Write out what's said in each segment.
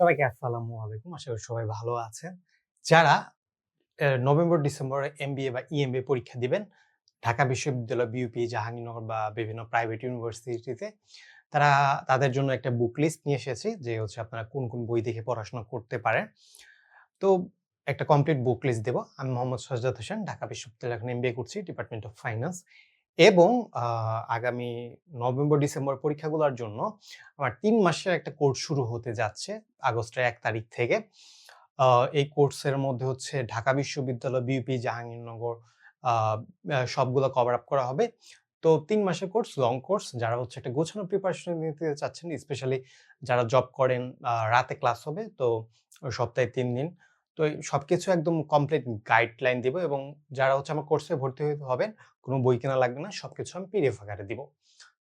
সবাইকে আসসালামু আলাইকুম। আশা করি সবাই ভালো আছেন। যারা নভেম্বর, ডিসেম্বরে এমবিএ বা ইএমবিএ পরীক্ষা দিবেন, ঢাকা বিশ্ববিদ্যালয় বিউপি জাহাঙ্গীরনগর বা বিভিন্ন প্রাইভেট ইউনিভার্সিটিতে, তারা, তাদের জন্য একটা বুক লিস্ট নিয়ে এসেছি যে হচ্ছে আপনারা কোন কোন বই দেখে পড়াশোনা করতে পারেন। তো একটা কমপ্লিট বুক লিস্ট দেবো। আমি মোহাম্মদ সজদাত হোসেন, ঢাকা বিশ্ববিদ্যালয় এখন এমবিএ করছি, ডিপার্টমেন্ট অফ ফাইন্যান্স। এবং আগামী নভেম্বর, ডিসেম্বর পরীক্ষাগুলোর জন্য আমার তিন মাসের একটা কোর্স শুরু হতে যাচ্ছে আগস্টের এক তারিখ থেকে। এই কোর্সের মধ্যে হচ্ছে ঢাকা বিশ্ববিদ্যালয় বিউপি জাহাঙ্গীরনগর সবগুলো কভার আপ করা হবে। তো তিন মাসের কোর্স লং কোর্স যারা হচ্ছে একটা গোছানো প্রিপারেশন নিতে চাচ্ছেন স্পেশালি যারা জব করেন রাতে ক্লাস হবে, তো সপ্তাহে তিন দিন। তো এই সবকিছু একদম কমপ্লিট গাইডলাইন দিব এবং যারা হচ্ছে আমার কোর্সে ভর্তি হতে হবেন, কোনো বই কেনা লাগবে না সব কিছু আমি পিডিএফ আকারে দিব।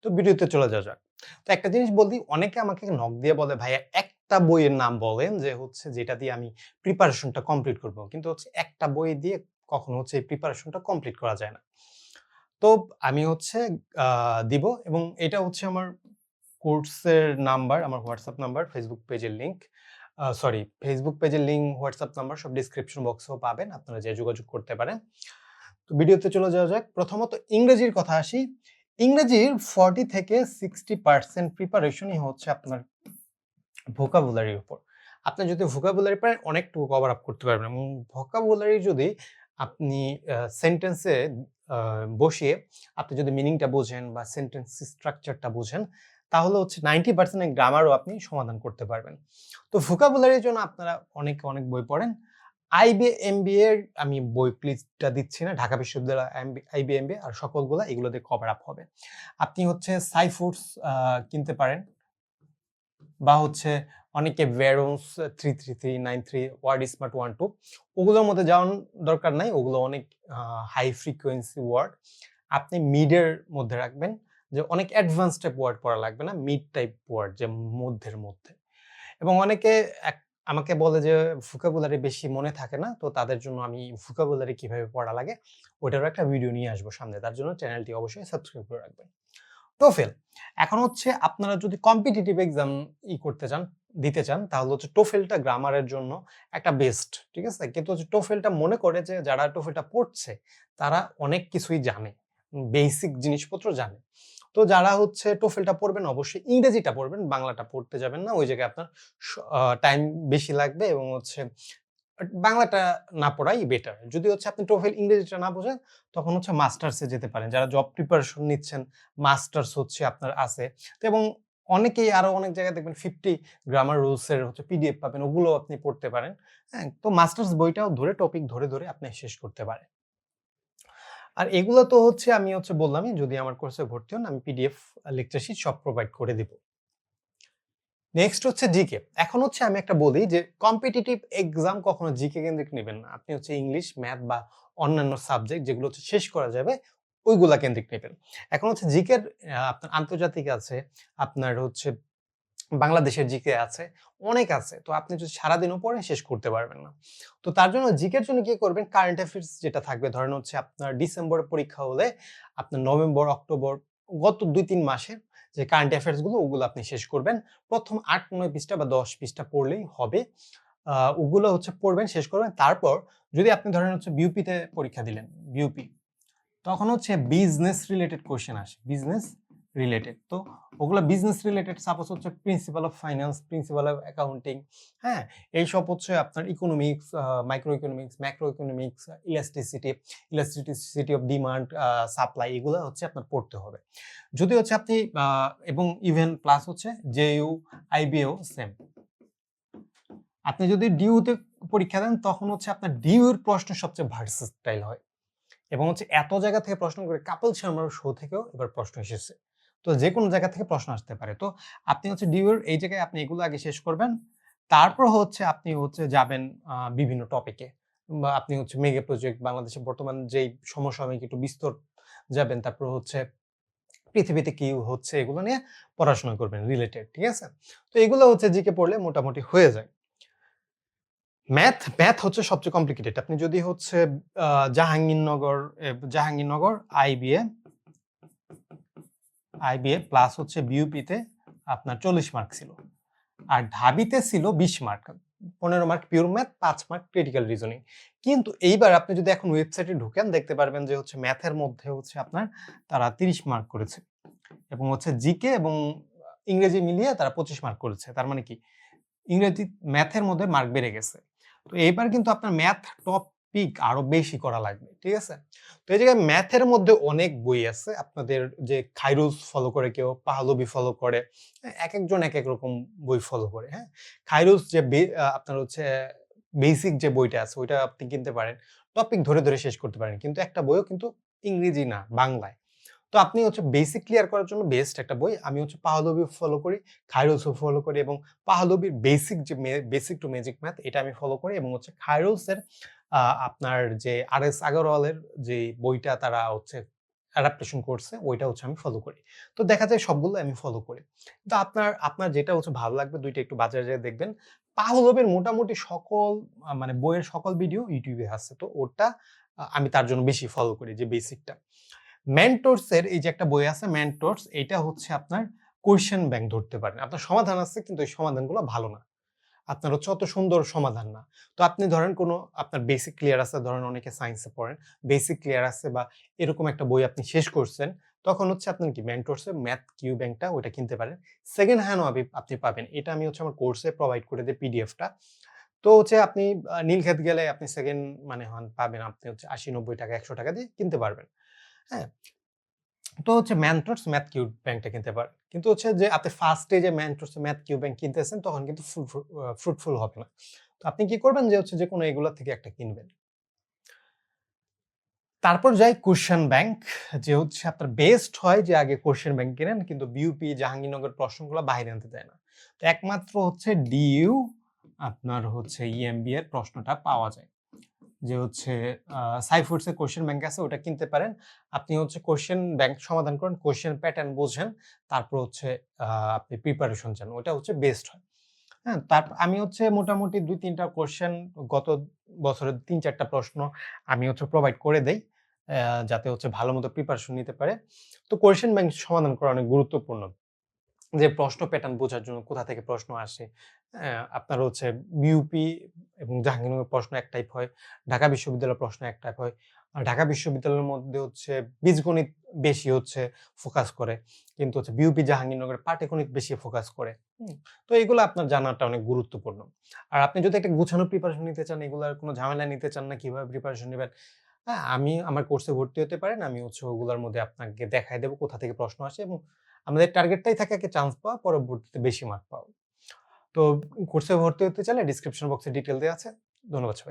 তো ভিডিওতে চলে যাওয়া যাক। তো একটা জিনিস বলদি অনেকে আমাকে নক দিয়ে বলে, ভাইয়া, একটা বইয়ের নাম বলেন যে হচ্ছে যেটা দিয়ে আমি প্রিপারেশনটা কমপ্লিট করব। কিন্তু হচ্ছে একটা বই দিয়ে কখনো হচ্ছে এই প্রিপারেশনটা কমপ্লিট করা যায় না। তো আমি হচ্ছে দিব এবং এটা হচ্ছে আমার কোর্সের নাম্বার আমার হোয়াটসঅ্যাপ নাম্বার ফেসবুক পেজের লিঙ্ক সরি ফেসবুক পেজের লিঙ্ক হোয়াটসঅ্যাপ নাম্বার সব ডিসক্রিপশন বক্সেও পাবেন, আপনারা যে যোগাযোগ করতে পারেন। তো ভিডিওতে চলে যাওয়া যাক। প্রথমত ইংরেজির কথা আসি। ইংরেজির ফর্টি থেকে সিক্সটি পার্সেন্ট প্রিপারেশনই হচ্ছে আপনার ভোকাবুলারির উপর। আপনি যদি ভোকাবুলারি পারেন অনেকটুকু কভার আপ করতে পারবেন। এবং ভোকাবুলারি যদি আপনি সেন্টেন্সে বসিয়ে আপনি যদি মিনিংটা বোঝেন বা সেন্টেন্স স্ট্রাকচারটা বোঝেন তাহলে হচ্ছে নাইনটি পার্সেন্ট গ্রামারও আপনি সমাধান করতে পারবেন। তো ভোকাবুলারির জন্য আপনারা অনেক অনেক বই পড়েন। আইবি এমবিএ এর আমি বই প্লিজটা দিচ্ছি না, ঢাকা বিশ্ববিদ্যালয় আইবি এমবিএ আর সকলগুলো এগুলো দিয়ে কভার আপ হবে। আপনি হচ্ছে সাইফুডস কিনতে পারেন। বা হচ্ছে অনেকে ভেরোস three three three nine three word smart one two ওগুলোর মধ্যে যাওয়ার দরকার নাই, ওগুলো অনেক হাই ফ্রিকোয়েন্সি ওয়ার্ড আপনি মিডের মধ্যে রাখবেন। যে অনেক অ্যাডভান্স টাইপ ওয়ার্ড পড়া লাগবে না মিড টাইপ ওয়ার্ড যে মধ্যের মধ্যে। এবং অনেকে আমাকে বলে যে ভুকাবুলারি বেশি মনে থাকে না, তো তাদের জন্য আমি ভুকাবুলারি কীভাবে পড়া লাগে ওটারও একটা ভিডিও নিয়ে আসব সামনে। তার জন্য চ্যানেলটি অবশ্যই সাবস্ক্রাইব করে রাখবেন। টোফেল এখন হচ্ছে আপনারা যদি কম্পিটিটিভ এক্সাম ই করতে চান, দিতে চান, তাহলে হচ্ছে টোফেলটা গ্রামারের জন্য একটা বেস্ট ঠিক আছে? কিন্তু হচ্ছে টোফেলটা মনে করে যে যারা টোফেলটা পড়ছে, তারা অনেক কিছুই জানে বেসিক জিনিসপত্র জানে। তো যারা হচ্ছে টোফেলটা পড়বেন, অবশ্যই ইংরেজিটা পড়বেন, বাংলাটা পড়তে যাবেন না। ওই জায়গায় আপনার টাইম বেশি লাগবে এবং হচ্ছে বাংলাটা না পড়াই বেটার যদি হচ্ছে আপনি টোফেল ইংরেজিটা না বোঝেন, তখন হচ্ছে মাস্টার্সে যেতে পারেন। যারা জব প্রিপারেশন নিচ্ছেন মাস্টার্স হচ্ছে আপনার আছে। তো এবং অনেকেই আরও অনেক জায়গায় দেখবেন ফিফটি গ্রামার রুলসের হচ্ছে পিডিএফ পাবেন, ওগুলো আপনি পড়তে পারেন। হ্যাঁ তো মাস্টার্স বইটাও ধরে টপিক ধরে ধরে আপনি শেষ করতে পারেন। আর এগুলো তো হচ্ছে আমি হচ্ছে বললামই, যদি আমার কোর্সে ভর্তি হন, আমি পিডিএফ লেকচার শিট সব প্রোভাইড করে দিব। নেক্সট হচ্ছে জিকে এখন হচ্ছে আমি একটা বলি যে কম্পিটিটিভ এক্সাম কখনো জিকে কেন্দ্রিক নেবেন না। আপনি হচ্ছে ইংলিশ ম্যাথ বা অন্যান্য সাবজেক্ট যেগুলো হচ্ছে শেষ করা যাবে, ওইগুলা কেন্দ্রিক নেবেন। এখন হচ্ছে জিকের আপনার আন্তর্জাতিক আছে, আপনার হচ্ছে বাংলাদেশের জিকে আছে, অনেক আছে। তো আপনি যদি সারাদিনও পড়েন, শেষ করতে পারবেন না। তো তার জন্য জিকের জন্য কি করবেন? কারেন্ট অ্যাফেয়ার্স যেটা থাকবে, ধরেন হচ্ছে আপনার ডিসেম্বর পরীক্ষা হলে আপনার নভেম্বর, অক্টোবর, গত দুই তিন মাসের যে কারেন্ট অ্যাফেয়ার্সগুলো, ওগুলো আপনি শেষ করবেন। প্রথম আট, নয় পৃষ্ঠা বা দশ পৃষ্ঠা পড়লেই হবে। ওগুলো হচ্ছে পড়বেন, শেষ করবেন। তারপর যদি আপনি ধরেন হচ্ছে বিউপিতে পরীক্ষা দিলেন বিউপি তখন হচ্ছে বিজনেস রিলেটেড কোশ্চেন আসে। বিজনেস রিলেটেড তো ওগুলো বিজনেস রিলেটেড সাপোজ হচ্ছে principle of finance principle of accounting হ্যাঁ? এইসব হচ্ছে আপনার economics micro economics macro economics elasticity elasticity of demand supply এগুলো হচ্ছে আপনার পড়তে হবে। যদি হচ্ছে আপনি এবং ইভেন প্লাস হচ্ছে জেইউ আইবিও সেম আপনি যদি ডিউতে পরীক্ষা দেন, তখন হচ্ছে আপনার ডিউর প্রশ্ন সবচেয়ে ভার্সেটাইল হয়। এবং হচ্ছে এত জায়গা থেকে প্রশ্ন করে, কাপল শর্মার শো থেকেও এবার প্রশ্ন এসেছে। তো যে কোনো জায়গা থেকে প্রশ্ন আসতে পারে। তো আপনি হচ্ছে ডিউর এই জায়গায় আপনি এগুলো আগে শেষ করবেন। তারপর হচ্ছে আপনি হচ্ছে যাবেন বিভিন্ন টপিকে বা আপনি হচ্ছে মেগা প্রজেক্ট বাংলাদেশে বর্তমান যেই সমসাময়িক একটু বিস্তর যাবেন, তারপর হচ্ছে পৃথিবীতে কি হচ্ছে এগুলো নিয়ে পড়াশোনা করবেন রিলেটেড ঠিক আছে? তো এগুলো হচ্ছে জিকে পড়লে মোটামুটি হয়ে যায়। ম্যাথ ম্যাথ হচ্ছে সবচেয়ে কমপ্লিকেটেড আপনি যদি হচ্ছে Jahangirnagar Jahangirnagar IBA IBA plus হচ্ছে বিউপিতে আপনার চল্লিশ মার্ক ছিল। আর ঢাবিতে ছিল বিশ মার্ক পনেরো মার্ক পিওর ম্যাথ পাঁচ মার্ক ক্রিটিক্যাল রিজনিং কিন্তু এইবার আপনি যদি এখন ওয়েবসাইটে ঢুকেন, দেখতে পারবেন যে হচ্ছে ম্যাথের মধ্যে হচ্ছে আপনার তারা তিরিশ মার্ক করেছে। এবং হচ্ছে জিকে এবং ইংরেজি মিলিয়ে তারা পঁচিশ মার্ক করেছে। তার মানে কি? ইংরেজি ম্যাথের মধ্যে মার্ক বেড়ে গেছে। তো এইবার কিন্তু আপনার ম্যাথ টপিক আরও বেশি করা লাগবে ঠিক আছে? তো এই জায়গায় ম্যাথের মধ্যে অনেক বই আছে আপনাদের যে খাইরুজ ফলো করে কেউ পাহলবি ফলো করে হ্যাঁ, এক একজন এক এক রকম বই ফলো করে হ্যাঁ? খাইরুজ যে আপনার হচ্ছে বেসিক যে বইটা আছে ওইটা আপনি কিনতে পারেন টপিক ধরে ধরে শেষ করতে পারেন কিন্তু একটা বইও কিন্তু ইংরেজি না বাংলায়। তো আপনি হচ্ছে বেসিক ক্লিয়ার করার জন্য বেস্ট একটা বই। আমি হচ্ছে পাহলবি ফলো করি খাইরোসও ফলো করি এবং পাহলবির বেসিক যে বেসিক টু ম্যাজিক ম্যাথ এটা আমি ফলো করি এবং হচ্ছে খাইরোসের আপনার যে আর এস আগরওয়ালের যে বইটা তারা হচ্ছে অ্যাডাপ্টেশন করছে, ওইটা হচ্ছে আমি ফলো করি। তো দেখা যায় সবগুলো আমি ফলো করি। তো আপনার আপনার যেটা হচ্ছে ভালো লাগবে দুইটা একটু বাজারে যেয়ে দেখবেন। পাহলবের মোটামুটি সকল মানে বইয়ের সকল ভিডিও ইউটিউবে আছে। তো ওটা আমি তার জন্য বেশি ফলো করি যে বেসিকটা মেন্টরসের এই যে একটা বই আছে মেন্টরস এটা হচ্ছে আপনার কোয়েশ্চেন ব্যাংক ধরতে পারেন। আপনার সমাধান আছে, কিন্তু এই সমাধানগুলো ভালো না। আপনার হচ্ছে অত সুন্দর সমাধান না। তো আপনি ধরেন কোনো আপনার বেসিক ক্লিয়ার আছে, ধরেন অনেকে সায়েন্সে পড়েন বেসিক ক্লিয়ার আছে বা এরকম একটা বই আপনি শেষ করছেন, তখন হচ্ছে আপনার কি মেন্টরসে ম্যাথ কিউ ব্যাংকটা ওইটা কিনতে পারেন। সেকেন্ড হ্যান্ডও আপনি আপনি পাবেন। এটা আমি হচ্ছে আমার কোর্সে প্রোভাইড করে দিই পিডিএফটা তো হচ্ছে আপনি নীলক্ষেত গেলে আপনি সেকেন্ড মানে হন, পাবেন আপনি হচ্ছে আশি নব্বই টাকা, একশো টাকা দিয়ে কিনতে পারবেন। হ্যাঁ? তো হচ্ছে ম্যান্ট্রোস ম্যাথ কিউ ব্যাংকটা কিনতে পারেন। কিন্তু হচ্ছে যে আপনি ফার্স্টে যে ম্যান্ট্রোস ম্যাথ কিউ ব্যাংক কিনতেছেন, তখন কিন্তু ফ্রুটফুল হবে না। তো আপনি কি করবেন যে হচ্ছে যে কোনো এগুলো থেকে একটা কিনবেন। তারপর যাই কোশ্চেন ব্যাংক যে হচ্ছে আপনার বেস্ট হয় যে আগে কোশ্চেন ব্যাংক কিনেন, কিন্তু বিউপি জাহাঙ্গীরনগর প্রশ্নগুলো বাইরে আনতে দেয় না। তো একমাত্র হচ্ছে ডিইউ আপনার হচ্ছে ইএমবি এর প্রশ্নটা পাওয়া যায়। যে হচ্ছে সাইফুডসের কোশ্চেন ব্যাংক আছে, ওটা কিনতে পারেন। আপনি হচ্ছে কোশ্চেন ব্যাংক সমাধান করেন কোশ্চেন প্যাটার্ন বোঝেন, তারপর হচ্ছে আপনি প্রিপারেশন চান, ওটা হচ্ছে বেস্ট হয়। হ্যাঁ তারপর আমি হচ্ছে মোটামুটি দুই, তিনটা কোশ্চেন গত বছরের তিন, চারটা প্রশ্ন আমি হচ্ছে প্রোভাইড করে দেই যাতে হচ্ছে ভালো মতো প্রিপারেশন নিতে পারে। তো কোশ্চেন ব্যাংক সমাধান করা অনেক গুরুত্বপূর্ণ। যে প্রশ্ন প্যাটার্ন বোঝার জন্য কোথা থেকে প্রশ্ন আসে আপনার হচ্ছে বিউপি এবং জাহাঙ্গীরনগর প্রশ্ন এক টাইপ হয় ঢাকা বিশ্ববিদ্যালয়ের প্রশ্ন এক টাইপ হয় আর ঢাকা বিশ্ববিদ্যালয়ের মধ্যে হচ্ছে বীজগণিত বেশি হচ্ছে ফোকাস করে কিন্তু হচ্ছে বিউপি জাহাঙ্গীরনগরের পাটিগণিত বেশি ফোকাস করে। তো এগুলো আপনার জানাটা অনেক গুরুত্বপূর্ণ। আর আপনি যদি একটা গুছানো প্রিপারেশন নিতে চান এগুলার কোনো ঝামেলা নিতে চান না কীভাবে প্রিপারেশন নেবেন হ্যাঁ আমি আমার কোর্সে ভর্তি হতে পারেন আমি হচ্ছে ওগুলোর মধ্যে আপনাকে দেখাই দেবো কোথা থেকে প্রশ্ন আসে এবং আমাদের টার্গেটটাই থাকে একটা চান্স পাওয়া, পরবর্তীতে বেশি মার্ক পাওয়া। তো কোর্সে ভর্তি হতে চাইলে ডিসক্রিপশন বক্সে ডিটেল দেওয়া আছে। ধন্যবাদ সবাই